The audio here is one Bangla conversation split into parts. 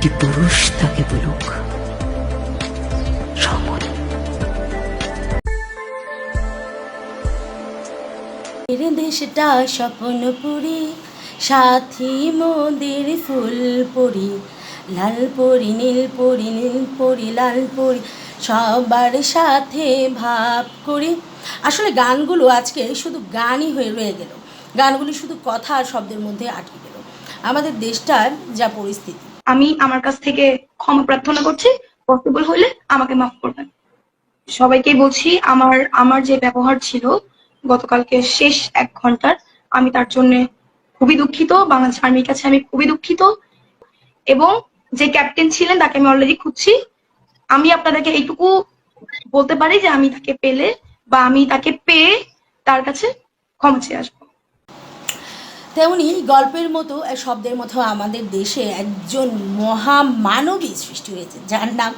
একটি পুরুষ তাকে বলুক দেশটা স্বপ্নপুরী সাথী মোদের ফুল পরি। লাল পরি, নীল পরি নীল পরি, লাল পরি, সবার সাথে ভাব করি। আসলে গানগুলো আজকে শুধু গানই হয়ে রয়ে গেল। গানগুলি শুধু কথা আর শব্দের মধ্যে আটকে গেল। আমাদের দেশটার যা পরিস্থিতি আমি আমার কাছ থেকে ক্ষমা প্রার্থনা করছি। পসিবল হলে আমাকে মাফ করবেন। সবাইকে বলছি, আমার আমার যে ব্যবহার ছিল গতকালকে শেষ এক ঘণ্টার, আমি তার জন্য খুবই দুঃখিত। বাংলাদেশ আর্মির কাছে আমি খুবই দুঃখিত। এবং যে ক্যাপ্টেন ছিলেন, তাকে আমি অলরেডি খুঁজছি। আমি আপনাদেরকে এইটুকু বলতে পারি যে আমি তাকে পেলে বা আমি তাকে পেয়ে তার কাছে ক্ষমা চেয়ে আসব। তেমনি গল্পের মতো শব্দের মতো আমাদের দেশে একজন মহামানবী সৃষ্টি হয়েছে, যার নাম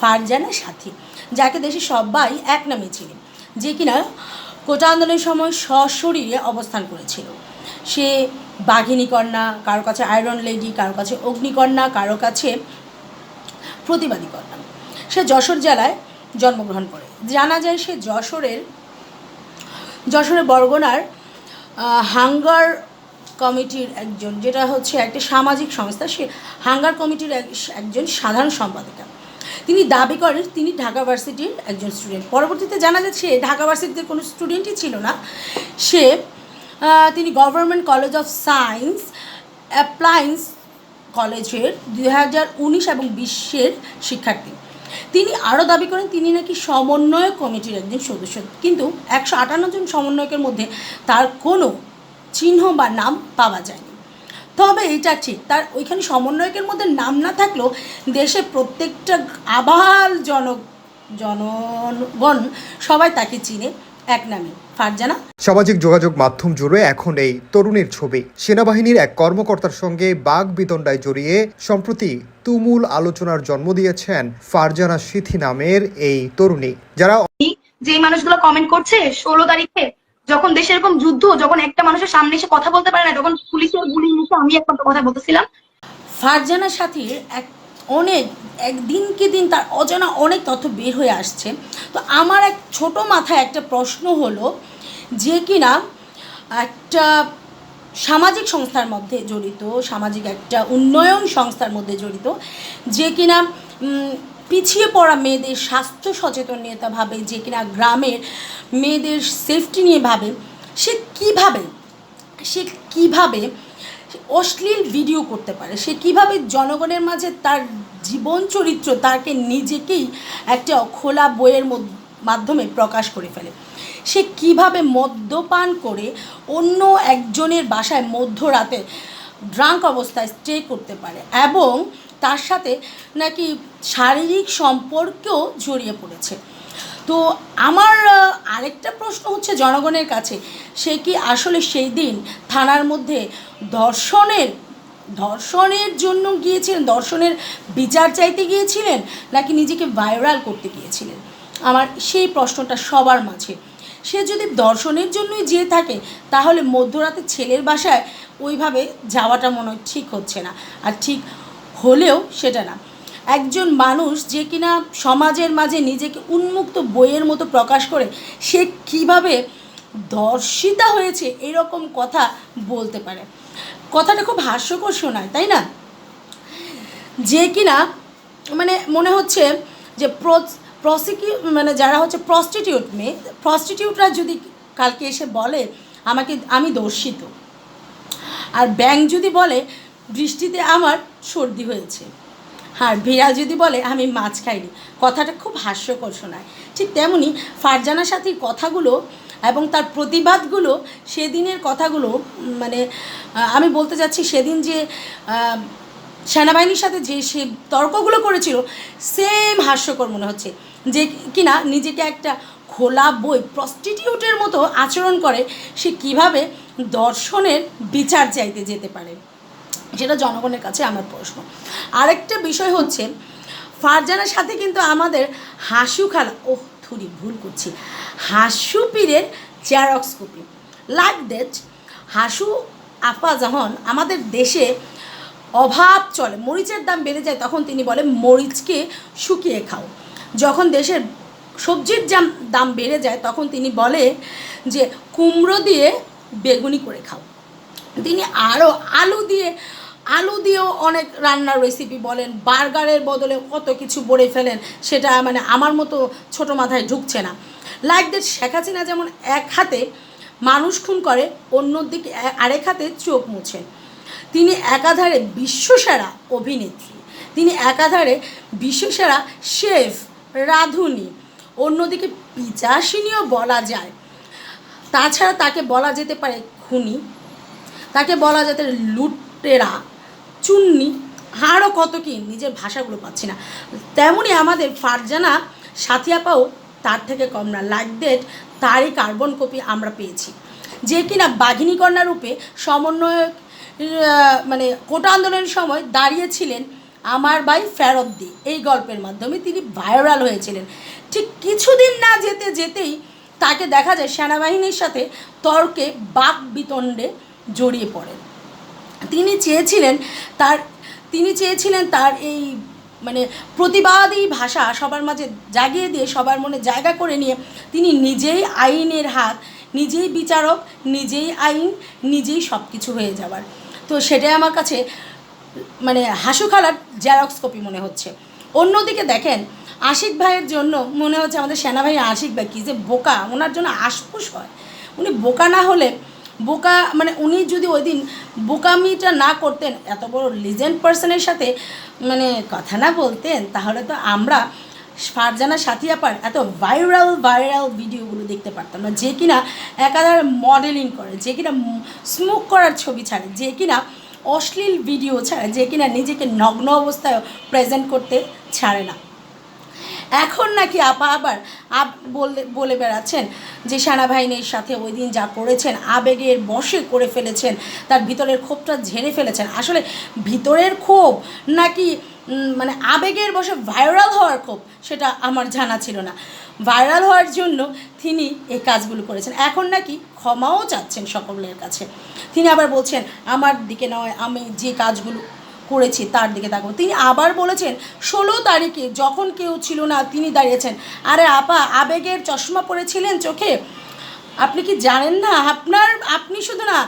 ফারজানা সাথী, যাকে দেশে সবাই এক নামে ছিলেন যে কিনা কোটা আন্দোলনের সময় সশরীরে অবস্থান করেছিল। সে বাঘিনী কন্যা, কারও কাছে আয়রন লেডি কারও কাছে অগ্নিকন্যা কারও কাছে প্রতিবাদী কন্যা। সে যশোর জেলায় জন্মগ্রহণ করে। জানা যায় সে যশোরের যশোরের বরগনার হাঙ্গার কমিটির একজন, যেটা হচ্ছে একটা সামাজিক সংস্থা, সে হাঙ্গার কমিটির এক- একজন সাধারণ সম্পাদিকা। তিনি দাবি করেন, তিনি ঢাকা ভার্সিটির একজন স্টুডেন্ট পরবর্তীতে জানা যাচ্ছে, ঢাকা ভার্সিটিতে কোনো স্টুডেন্টই ছিল না। সে তিনি government college of science appliance কলেজের দুই হাজার উনিশ এবং বিশ্বের শিক্ষার্থী। তিনি আরও দাবি করেন, তিনি নাকি সমন্বয়ক কমিটির একজন সদস্য। কিন্তু একশো আটান্ন জন সমন্বয়কের মধ্যে তার কোনো চিহ্ন বা নাম পাওয়া যায়নি। তবে এটা ঠিক তার ওইখানে সমন্বয়কের মধ্যে নাম না থাকলেও দেশে প্রত্যেকটা আবাল জন জনগণ সবাই তাকে চিনে এক নামে। ফারজানা? সামাজিক যোগাযোগ মাধ্যম জুড়ে এখন এই তরুণীর ছবি। সেনাবাহিনীর এক কর্মকর্তার সঙ্গে বাঘ বিতণ্ডায় জড়িয়ে সম্প্রতি তুমুল আলোচনার জন্ম দিয়েছেন ফারজানা সিথি নামের এই তরুণী। যারা যে মানুষগুলো কমেন্ট করছে ষোলো তারিখে যখন দেশে এরকম যুদ্ধ, যখন একটা মানুষের সামনে এসে কথা বলতে পারে না তখন পুলিশের গুলি নিচে আমি একমাত্র কথা বলতেছিলাম। ফারজানা সাথীর এক, অনেক একদিনকে দিন তার অজানা অনেক তথ্য বের হয়ে আসছে। তো আমার এক ছোট মাথায় একটা প্রশ্ন হলো যে কিনা একটা সামাজিক সংস্থার মধ্যে জড়িত, সামাজিক একটা উন্নয়ন সংস্থার মধ্যে জড়িত, যে কিনা পিছিয়ে পড়া মেয়েদের স্বাস্থ্য সচেতন নিয়ে ভাবে, যে কিনা গ্রামের মেয়েদের সেফটি নিয়ে ভাবে, সে কীভাবে সে কীভাবে অশ্লীল ভিডিও করতে পারে, সে কীভাবে জনগণের মাঝে তার জীবন চরিত্র তাকে নিজেকেই একটা খোলা বইয়ের মধ্য- মাধ্যমে প্রকাশ করে ফেলে। সে কীভাবে মদ্যপান করে অন্য একজনের বাসায় মধ্যরাতে ড্রাঙ্ক অবস্থায় স্টে করতে পারে এবং তার সাথে নাকি শারীরিক সম্পর্কেও জড়িয়ে পড়েছে। তো আমার আরেকটা প্রশ্ন হচ্ছে জনগণের কাছে, সে কি আসলে সেই দিন থানার মধ্যে ধর্ষণের ধর্ষণের জন্য গিয়েছিলেন ধর্ষণের বিচার চাইতে গিয়েছিলেন, নাকি নিজেকে ভাইরাল করতে গিয়েছিলেন? আমার সেই প্রশ্নটা সবার মাঝে। সে যদি দর্শনের জন্যই যেয়ে থাকে, তাহলে মধ্যরাতে ছেলের বাসায় ওইভাবে যাওয়াটা মনে হয় ঠিক হচ্ছে না। আর ঠিক হলেও সেটা না। একজন মানুষ যে কিনা সমাজের মাঝে নিজেকে উন্মুক্ত বইয়ের মতো প্রকাশ করে, সে কীভাবে দর্শিতা হয়েছে এরকম কথা বলতে পারে। কথাটা খুব হাস্যকর শোনায়, তাই না? যে কিনা মানে মনে হচ্ছে যে প্রসিকিউ মানে যারা হচ্ছে প্রস্টিটিউট মেয়ে প্রস্টিটিউটরা যদি কালকে এসে বলে, আমাকে, আমি দর্শিত। আর ব্যাংক যদি বলে বৃষ্টিতে আমার সর্দি হয়েছে। আর ভীরা যদি বলে, আমি মাছ খাইনি। কথাটা খুব হাস্যকর শোনায়। ঠিক তেমনি ফারজানা সাথীর কথাগুলো এবং তার প্রতিবাদগুলো, সেদিনের কথাগুলো মানে আমি বলতে চাচ্ছি সেদিন যে সেনাবাহিনীর সাথে যে, সে তর্কগুলো করেছিল, সেম হাস্যকর মনে হচ্ছে। যে কিনা নিজেকে একটা খোলা বই প্রস্টিটিউটের মতো আচরণ করে, সে কীভাবে দর্শনের বিচার চাইতে যেতে পারে। সেটা জনগণের কাছে আমার প্রশ্ন। আরেকটা বিষয় হচ্ছে, ফারজানার সাথে কিন্তু আমাদের হাসু খালা ও থুরি, ভুল করছি। হাসু পীরের xerox copy. Like that Hasu, আপা যখন আমাদের দেশে অভাব চলে, মরিচের দাম বেড়ে যায় তখন তিনি বলে মরিচকে শুকিয়ে খাও। যখন দেশের সবজির দাম দাম বেড়ে যায় তখন তিনি বলে যে, কুমড়ো দিয়ে বেগুনি করে খাও। তিনি আরও আলু দিয়ে আলু দিয়েও অনেক রান্নার রেসিপি বলেন, বার্গারের বদলে কত কিছু বলে ফেলেন, সেটা মানে আমার মতো ছোট মাথায় ঢুকছে না। লাইক দ্যাট শেখ হাসিনা যেমন এক হাতে মানুষ খুন করে, অন্যদিকে আরেক হাতে চোখ মুছেন তিনি একাধারে বিশ্বসেরা অভিনেত্রী। তিনি একাধারে বিশ্বসেরা শেফ, রাঁধুনি। অন্যদিকে পিচাসিনীও বলা যায়। তাছাড়া তাকে বলা যেতে পারে খুনি, তাকে বলা যেতে লুটেরা। চুন্নি আরও কত কি নিজের ভাষাগুলো পাচ্ছি না। তেমনই আমাদের ফারজানা, সাথিয়াপাও তার থেকে কম না। লাইক দ্যাট তারই কার্বন কপি আমরা পেয়েছি। যে কিনা বাঘিনী কন্যা রূপে সমন্বয়ক মানে কোটা আন্দোলনের সময় দাঁড়িয়েছিলেন আমার ভাই ফেরত দি এই গল্পের মাধ্যমে তিনি ভাইরাল হয়েছিলেন। ঠিক কিছুদিন না যেতে যেতেই তাকে দেখা যায় সেনাবাহিনীর সাথে তর্কে বাক বিতণ্ডে জড়িয়ে পড়েন। তিনি চেয়েছিলেন তার, তিনি চেয়েছিলেন তার এই মানে প্রতিবাদী ভাষা সবার মাঝে জাগিয়ে দিয়ে, সবার মনে জায়গা করে নিয়ে তিনি নিজেই আইনের হাত, নিজেই বিচারক, নিজেই আইন, নিজেই সব কিছু হয়ে যাবার তো সেটাই আমার কাছে মানে হাসু খালার জেরক্স কপি মনে হচ্ছে। অন্যদিকে দেখেন, আশিক ভাইয়ের জন্য মনে হচ্ছে আমাদের সেনাবাহিনী আশিক ভাই কী যে বোকা, ওনার জন্য আশপুস হয়। উনি বোকা না হলে বোকা মানে উনি যদি ওই দিন বোকামিটা না করতেন, এত বড় লিজেন্ড পার্সনের সাথে মানে কথা না বলতেন, তাহলে তো আমরা ফারজানা সাথিয়াপার এত ভাইরাল ভাইরাল ভিডিওগুলো দেখতে পারতাম না, যে কিনা একাধারে মডেলিং করে, যে কিনা স্মোক করার ছবি ছাড়ে, যে কিনা অশ্লীল ভিডিও ছাড়ে, যে কিনা নিজেকে নগ্ন অবস্থায় প্রেজেন্ট করতে ছাড়ে না। এখন নাকি আপা আবার আব বলে বলে বেড়াচ্ছেন যে সেনাবাহিনীর সাথে ওই দিন যা করেছেন আবেগের বশে করে ফেলেছেন, তার ভিতরের ক্ষোভটা ঝেড়ে ফেলেছেন। আসলে ভিতরের ক্ষোভ নাকি মানে আবেগের বশে ভাইরাল হওয়ার ক্ষোভ সেটা আমার জানা ছিল না। ভাইরাল হওয়ার জন্য তিনি এই কাজগুলো করেছেন। এখন নাকি ক্ষমাও চাচ্ছেন সকলের কাছে। তিনি আবার বলছেন, আমার দিকে নয়, আমি যে কাজগুলো করেছি তার দিকে তাকাবো। তিনি আবার বলেছেন, ষোলো তারিখে যখন কেউ ছিল না, তিনি দাঁড়িয়েছেন। আরে আপা, আবেগের চশমা পরেছিলেন চোখে? আপনি কি জানেন না? আপনার, আপনি শুধু না,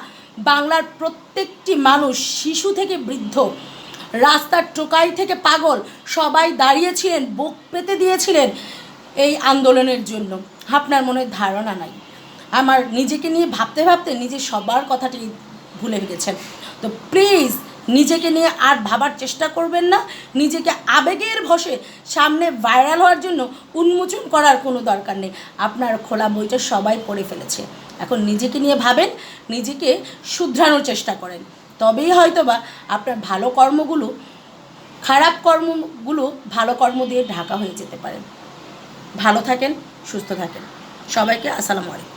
বাংলার প্রত্যেকটি মানুষ শিশু থেকে বৃদ্ধ, রাস্তার টোকাই থেকে পাগল, সবাই দাঁড়িয়েছিলেন, বুক পেতে দিয়েছিলেন এই আন্দোলনের জন্য। আপনার মনে ধারণা নাই। আমার নিজেকে নিয়ে ভাবতে ভাবতে নিজে সবার কথাটি ভুলে গেছেন। তো প্লিজ নিজেকে নিয়ে আর ভাবার চেষ্টা করবেন না। নিজেকে আবেগের ভসে সামনে ভাইরাল হওয়ার জন্য উন্মোচন করার কোনো দরকার নেই। আপনার খোলা বইটা সবাই পড়ে ফেলেছে। এখন নিজেকে নিয়ে ভাবেন, নিজেকে শুধরানোর চেষ্টা করেন। তবেই হয়তোবা আপনার ভালো কর্মগুলো, খারাপ কর্মগুলো ভালো কর্ম দিয়ে ঢাকা হয়ে যেতে পারে। ভালো থাকেন, সুস্থ থাকেন। সবাইকে আসসালামু আলাইকুম।